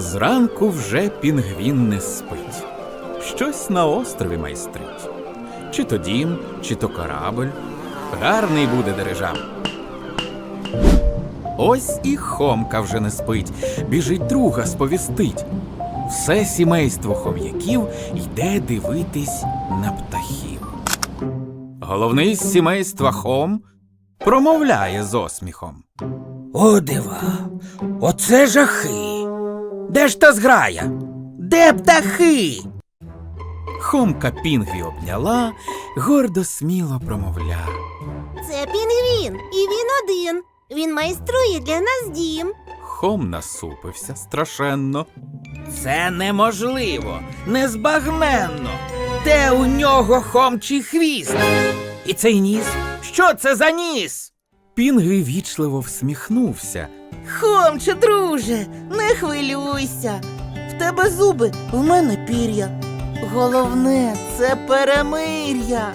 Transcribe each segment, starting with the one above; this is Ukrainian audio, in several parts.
Зранку вже пінгвін не спить. Щось на острові майстрить. Чи то дім, чи то корабль. Гарний буде дирижам. Ось і Хомка вже не спить, біжить друга сповістить. Все сімейство хом'яків йде дивитись на птахів. Головний з сімейства Хом промовляє з осміхом. О, дива, оце жахи. Де ж та зграя? Де птахи? Хомка Пінгві обняла, гордо сміло промовля. Це пінгвін, і він один. Він майструє для нас дім. Хом насупився страшенно. Це неможливо, незбагненно. Де у нього хомчий хвіст? І цей ніс? Що це за ніс? Пінгві вічливо всміхнувся. Хомче, друже, не хвилюйся. В тебе зуби, в мене пір'я. Головне це перемир'я.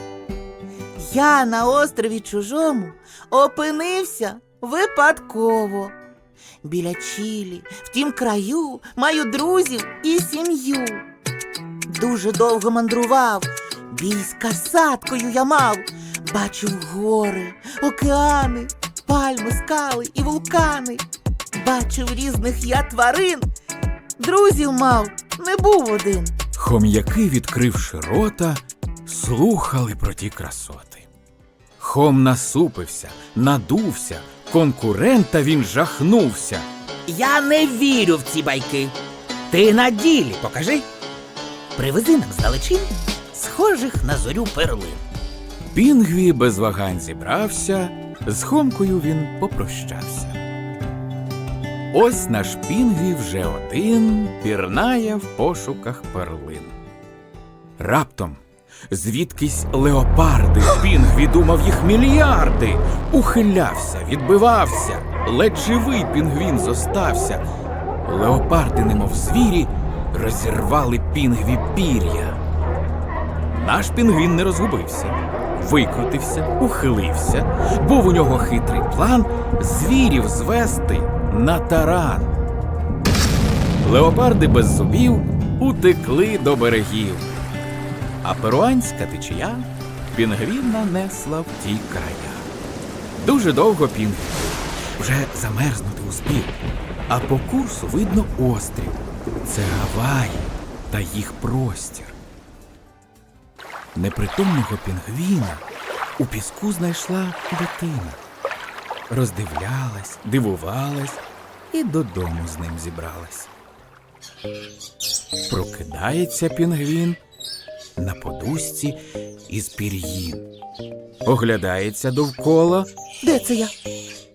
Я на острові чужому опинився випадково. Біля Чилі, в тім краю, маю друзів і сім'ю. Дуже довго мандрував, бій з касаткою я мав. Бачив гори, океани, пальми, скали і вулкани. Бачив різних я тварин. Друзів мав, не був один. Хом'яки, відкривши рота, слухали про ті красоти. Хом насупився, надувся, конкурента він жахнувся. Я не вірю в ці байки. Ти на ділі покажи. Привези нам здалечінь схожих на зорю перлин. Пінгві без вагань зібрався, з Хомкою він попрощався. Ось наш Пінгві вже один пірнає в пошуках перлин. Раптом звідкись леопарди, Пінгві думав їх мільярди. Ухилявся, відбивався, ледь живий пінгвін зостався. Леопарди, немов звірі, розірвали пінгві пір'я. Наш пінгвін не розгубився, викрутився, ухилився. Був у нього хитрий план звірів звести на таран. Леопарди без зубів утекли до берегів, а перуанська течія пінгвіна несла в ті края. Дуже довго пінгвін вже замерзнути успів, а по курсу видно острів. Це Гаваї та їх простір. Непритомного пінгвіна у піску знайшла дитина. Роздивлялась, дивувалась і додому з ним зібралась. Прокидається пінгвін на подушці із пір'їн. Оглядається довкола. Де це я?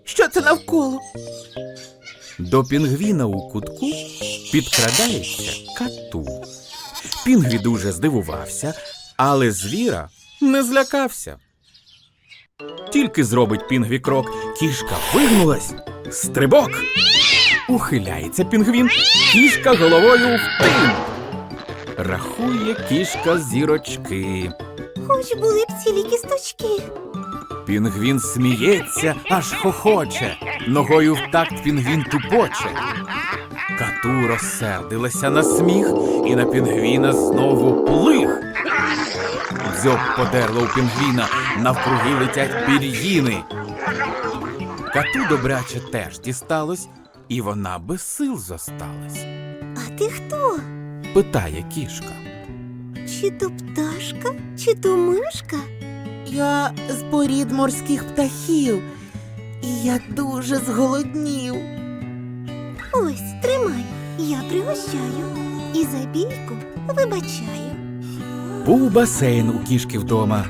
Що це навколо? До пінгвіна у кутку підкрадається кату. Пінгві дуже здивувався, але звіра не злякався. Тільки зробить пінгві крок, кішка вигнулась, стрибок. Ухиляється пінгвін, кішка головою в тин. Рахує кішка зірочки. Хоч були б цілі кісточки. Пінгвін сміється, аж хохоче. Ногою в такт пінгвін тупоче. Кату розсердилася на сміх і на пінгвіна знову плих. Дзьоб подерло у пінгвіна, навкруги летять пір'їни. Кату добряче теж дісталось, і вона без сил зосталась. А ти хто? Питає кішка. Чи то пташка, чи то мишка? Я з порід морських птахів, і я дуже зголоднів. Ось, тримай, я пригощаю. І за бійку вибачаю. Був басейн у кішки вдома.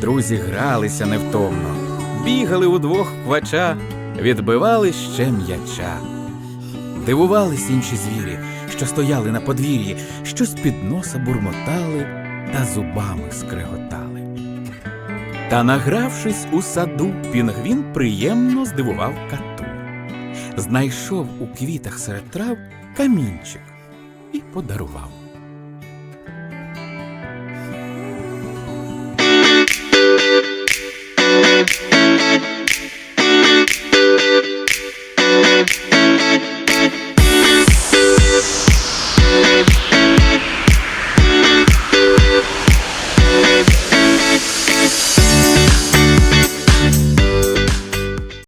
Друзі гралися невтомно, бігали удвох квача, відбивали ще м'яча. Дивувались інші звірі, що стояли на подвір'ї, що з-під носа бурмотали та зубами скреготали. Та, награвшись у саду, пінгвін приємно здивував кату. Знайшов у квітах серед трав камінчик і подарував.